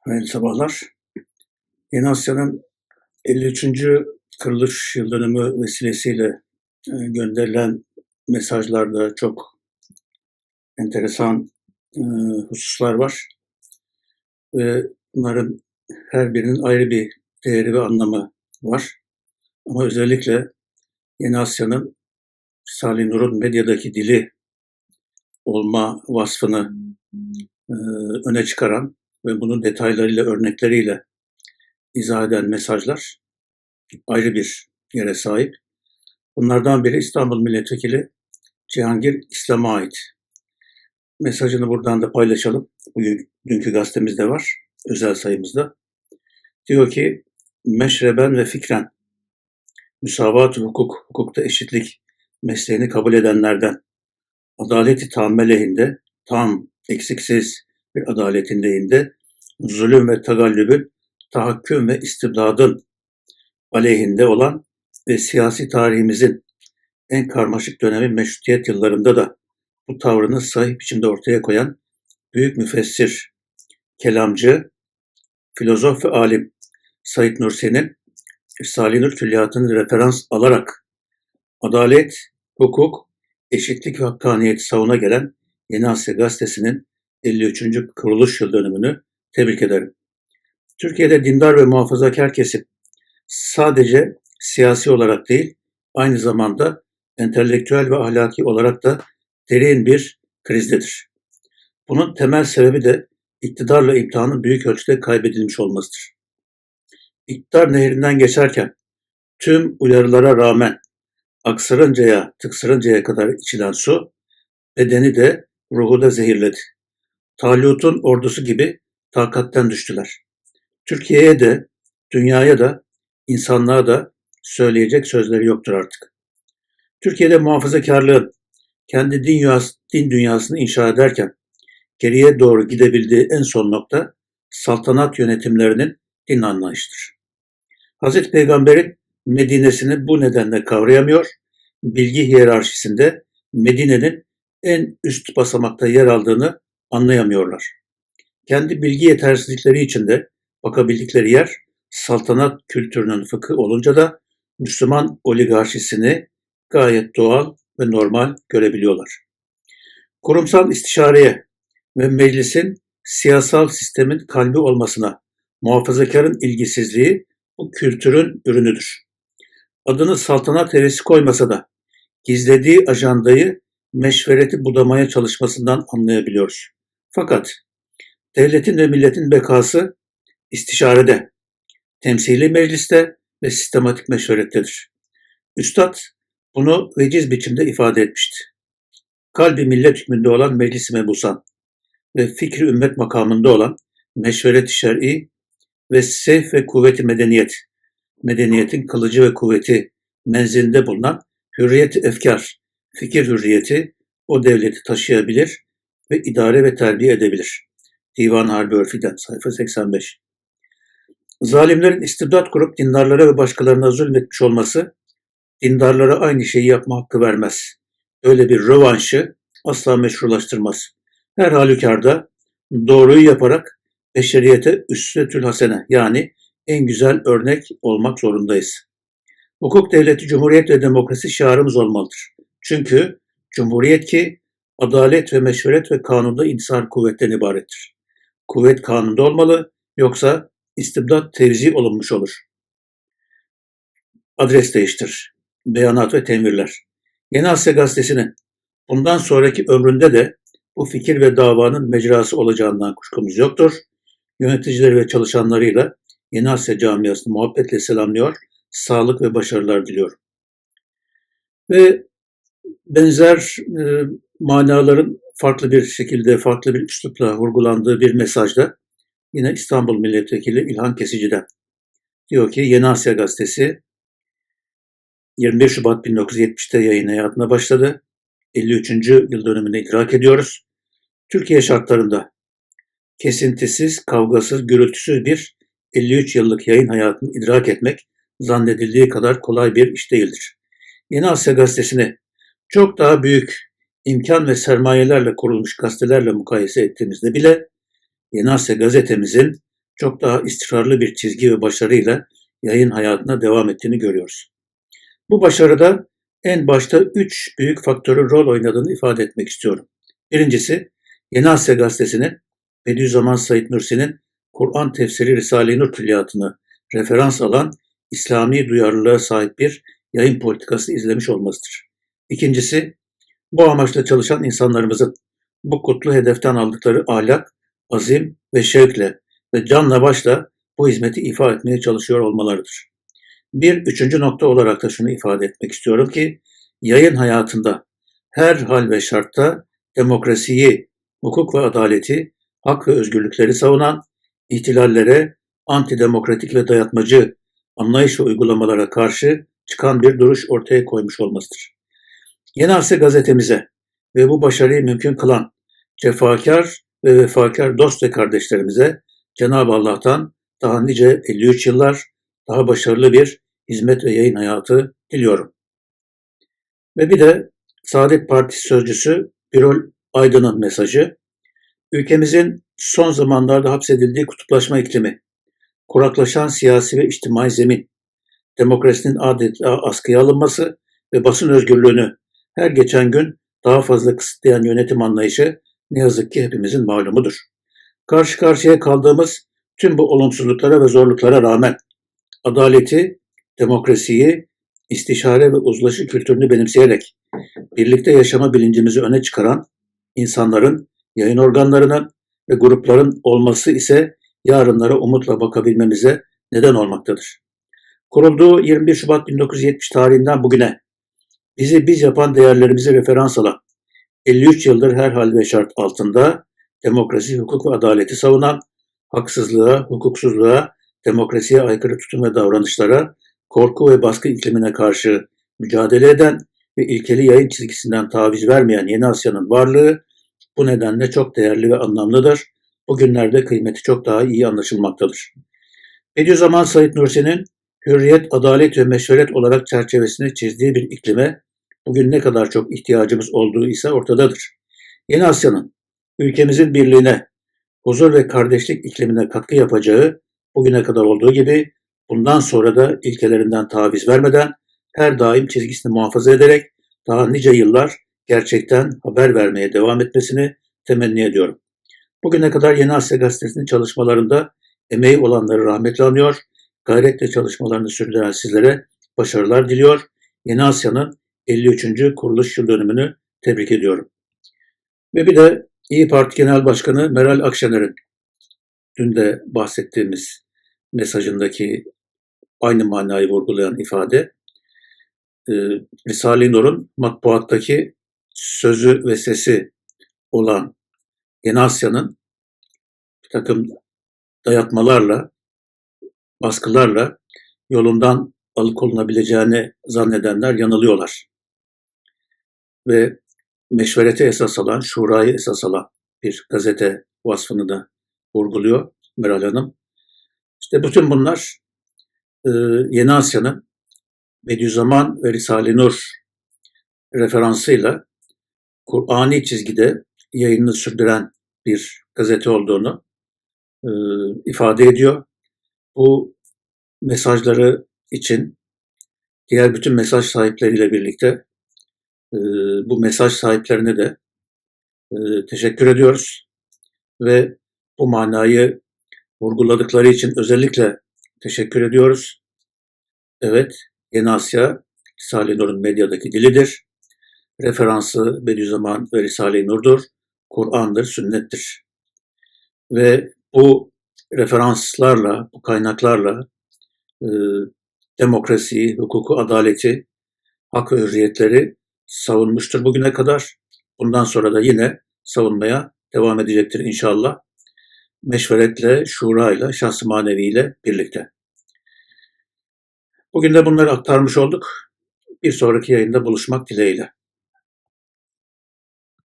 Hayırlı sabahlar. Yeni Asya'nın 53. kuruluş yıl dönümü vesilesiyle e, gönderilen mesajlarda çok enteresan e, hususlar var. Ve bunların her birinin ayrı bir değeri ve anlamı var. Ama özellikle Yeni Asya'nın Salih Nur'un medyadaki dili olma vasfını e, öne çıkaran ve bunun detaylarıyla, örnekleriyle izah eden mesajlar ayrı bir yere sahip. Bunlardan biri İstanbul Milletvekili Cihangir İslam'a ait. Mesajını buradan da paylaşalım. Bugün, dünkü gazetemizde var, özel sayımızda. Diyor ki, meşreben ve fikren, müsavat hukuk, hukukta eşitlik mesleğini kabul edenlerden, adaleti tamme lehinde, tam, eksiksiz bir adaletin lehinde, zulüm ve tagallübün, tahakküm ve istibdadın aleyhinde olan ve siyasi tarihimizin en karmaşık dönemi meşrutiyet yıllarında da bu tavrını sahip biçimde ortaya koyan büyük müfessir, kelamcı, filozof ve alim Said Nursi'nin Risale-i külliyatını referans alarak adalet, hukuk, eşitlik ve hakkaniyeti savuna gelen Yeni Asya Gazetesi'nin 53. kuruluş yıl dönümünü tebrik ederim. Türkiye'de dindar ve muhafazakar kesim sadece siyasi olarak değil, aynı zamanda entelektüel ve ahlaki olarak da derin bir krizdedir. Bunun temel sebebi de iktidarla imtihanın büyük ölçüde kaybedilmiş olmasıdır. İktidar nehrinden geçerken tüm uyarılara rağmen aksırıncaya, tıksırıncaya kadar içilen su bedeni de ruhu da zehirledi. Talut'un ordusu gibi takatten düştüler. Türkiye'ye de, dünyaya da, insanlığa da söyleyecek sözleri yoktur artık. Türkiye'de muhafazakarlığın kendi din, dünyası, din dünyasını inşa ederken geriye doğru gidebildiği en son nokta saltanat yönetimlerinin din anlayışıdır. Hazreti Peygamber'in Medine'sini bu nedenle kavrayamıyor, bilgi hiyerarşisinde Medine'nin en üst basamakta yer aldığını anlayamıyorlar. Kendi bilgi yetersizlikleri içinde bakabildikleri yer saltanat kültürünün fıkı olunca da Müslüman oligarşisini gayet doğal ve normal görebiliyorlar. Kurumsal istişareye ve meclisin siyasal sistemin kalbi olmasına muhafazakarın ilgisizliği bu kültürün ürünüdür. Adını saltanat hevesi koymasa da gizlediği ajandayı meşvereti budamaya çalışmasından anlayabiliyoruz. Fakat devletin ve milletin bekası istişarede, temsili mecliste ve sistematik meşverettedir. Üstad bunu veciz biçimde ifade etmişti. Kalbi millet hükmünde olan meclis mebusan ve fikri ümmet makamında olan meşveret-i şer'i ve seyf ve kuvveti medeniyet, medeniyetin kılıcı ve kuvveti menzilinde bulunan hürriyet efkar, fikir hürriyeti o devleti taşıyabilir ve idare ve terbiye edebilir. Divan Harbi Örfi'den sayfa 85. Zalimlerin istibdat kurup dindarlara ve başkalarına zulmetmiş olması dindarlara aynı şeyi yapma hakkı vermez. Öyle bir rövanşı asla meşrulaştırmaz. Her halükarda doğruyu yaparak beşeriyete üsvetül hasene yani en güzel örnek olmak zorundayız. Hukuk devleti, cumhuriyet ve demokrasi şiarımız olmalıdır. Çünkü cumhuriyet ki adalet ve meşveret ve kanunda insan kuvvetten ibarettir. Kuvvet kanunda olmalı yoksa istibdat tevzi olunmuş olur. Adres değiştir. Beyanat ve temirler. Yeni Asya Gazetesi'nin bundan sonraki ömründe de bu fikir ve davanın mecrası olacağından kuşkumuz yoktur. Yöneticileri ve çalışanlarıyla Yeni Asya camiasını muhabbetle selamlıyor, sağlık ve başarılar diliyorum. Ve benzer e, manaların farklı bir şekilde, farklı bir üslupla vurgulandığı bir mesajda yine İstanbul Milletvekili İlhan Kesici'den. Diyor ki Yeni Asya Gazetesi 21 Şubat 1970'te yayın hayatına başladı. 53. yıl dönümünü idrak ediyoruz. Türkiye şartlarında kesintisiz, kavgasız, gürültüsüz bir 53 yıllık yayın hayatını idrak etmek zannedildiği kadar kolay bir iş değildir. Yeni Asya Gazetesi'ni çok daha büyük imkan ve sermayelerle kurulmuş gazetelerle mukayese ettiğimizde bile Yeni Asya gazetemizin çok daha istikrarlı bir çizgi ve başarıyla yayın hayatına devam ettiğini görüyoruz. Bu başarıda en başta üç büyük faktörün rol oynadığını ifade etmek istiyorum. Birincisi, Yeni Asya Gazetesi'nin Bediüzzaman Said Nursi'nin Kur'an tefsiri Risale-i Nur külliyatını referans alan İslami duyarlılığa sahip bir yayın politikası izlemiş olmasıdır. İkincisi, bu amaçla çalışan insanlarımızın bu kutlu hedeften aldıkları ahlak, azim ve şevkle ve canla başla bu hizmeti ifa etmeye çalışıyor olmalarıdır. Bir üçüncü nokta olarak da şunu ifade etmek istiyorum ki, yayın hayatında her hal ve şartta demokrasiyi, hukuk ve adaleti, hak ve özgürlükleri savunan, ihtilallere, antidemokratik ve dayatmacı anlayış ve uygulamalara karşı çıkan bir duruş ortaya koymuş olmasıdır. Yeni Asya gazetemize ve bu başarıyı mümkün kılan cefakar ve vefakar dost ve kardeşlerimize Cenab-ı Allah'tan daha nice 53 yıllar daha başarılı bir hizmet ve yayın hayatı diliyorum. Ve bir de Saadet Partisi sözcüsü Birol Aydın'ın mesajı, ülkemizin son zamanlarda hapsedildiği kutuplaşma iklimi, kuraklaşan siyasi ve içtimai zemin, demokrasinin adeta askıya alınması ve basın özgürlüğünü her geçen gün daha fazla kısıtlayan yönetim anlayışı ne yazık ki hepimizin malumudur. Karşı karşıya kaldığımız tüm bu olumsuzluklara ve zorluklara rağmen adaleti, demokrasiyi, istişare ve uzlaşı kültürünü benimseyerek birlikte yaşama bilincimizi öne çıkaran insanların, yayın organlarının ve grupların olması ise yarınlara umutla bakabilmemize neden olmaktadır. Kurulduğu 21 Şubat 1970 tarihinden bugüne bizi biz yapan değerlerimizi referans alan, 53 yıldır her hal ve şart altında demokrasi, hukuk ve adaleti savunan, haksızlığa, hukuksuzluğa, demokrasiye aykırı tutum ve davranışlara, korku ve baskı iklimine karşı mücadele eden ve ilkeli yayın çizgisinden taviz vermeyen Yeni Asya'nın varlığı bu nedenle çok değerli ve anlamlıdır. Bugünlerde kıymeti çok daha iyi anlaşılmaktadır. Bediüzzaman Said Nursi'nin hürriyet, adalet ve meşveret olarak çerçevesini çizdiği bir iklime bugün ne kadar çok ihtiyacımız olduğu ise ortadadır. Yeni Asya'nın ülkemizin birliğine, huzur ve kardeşlik iklimine katkı yapacağı bugüne kadar olduğu gibi bundan sonra da ilkelerinden taviz vermeden her daim çizgisini muhafaza ederek daha nice yıllar gerçekten haber vermeye devam etmesini temenni ediyorum. Bugüne kadar Yeni Asya Gazetesi'nin çalışmalarında emeği olanları rahmetle anıyor, gayretle çalışmalarını sürdüren sizlere başarılar diliyor. Yeni Asya'nın 53. kuruluş yıl dönümünü tebrik ediyorum. Ve bir de İyi Parti Genel Başkanı Meral Akşener'in dün de bahsettiğimiz mesajındaki aynı manayı vurgulayan ifade e, Risale-i Nur'un matbuattaki sözü ve sesi olan Yeni Asya'nın bir takım dayatmalarla, baskılarla yolundan alıkonunabileceğini zannedenler yanılıyorlar. Ve meşverete esas alan, şurayı esas alan bir gazete vasfını da vurguluyor Meral Hanım. İşte bütün bunlar e, Yeni Asya'nın Bediüzzaman ve Risale-i Nur referansıyla Kur'ani çizgide yayınını sürdüren bir gazete olduğunu e, ifade ediyor. Bu mesajları için diğer bütün mesaj sahipleriyle birlikte e, bu mesaj sahiplerine de e, teşekkür ediyoruz ve bu manayı vurguladıkları için özellikle teşekkür ediyoruz. Evet, Yeni Asya, Risale-i Nur'un medyadaki dilidir. Referansı Bediüzzaman ve Risale-i Nur'dur. Kur'an'dır, sünnettir. Ve bu referanslarla, bu kaynaklarla e, demokrasiyi, hukuku, adaleti, hak ve hürriyetleri savunmuştur bugüne kadar. Bundan sonra da yine savunmaya devam edecektir inşallah. Meşveretle, şurayla, şahs-ı maneviyle birlikte. Bugün de bunları aktarmış olduk. Bir sonraki yayında buluşmak dileğiyle.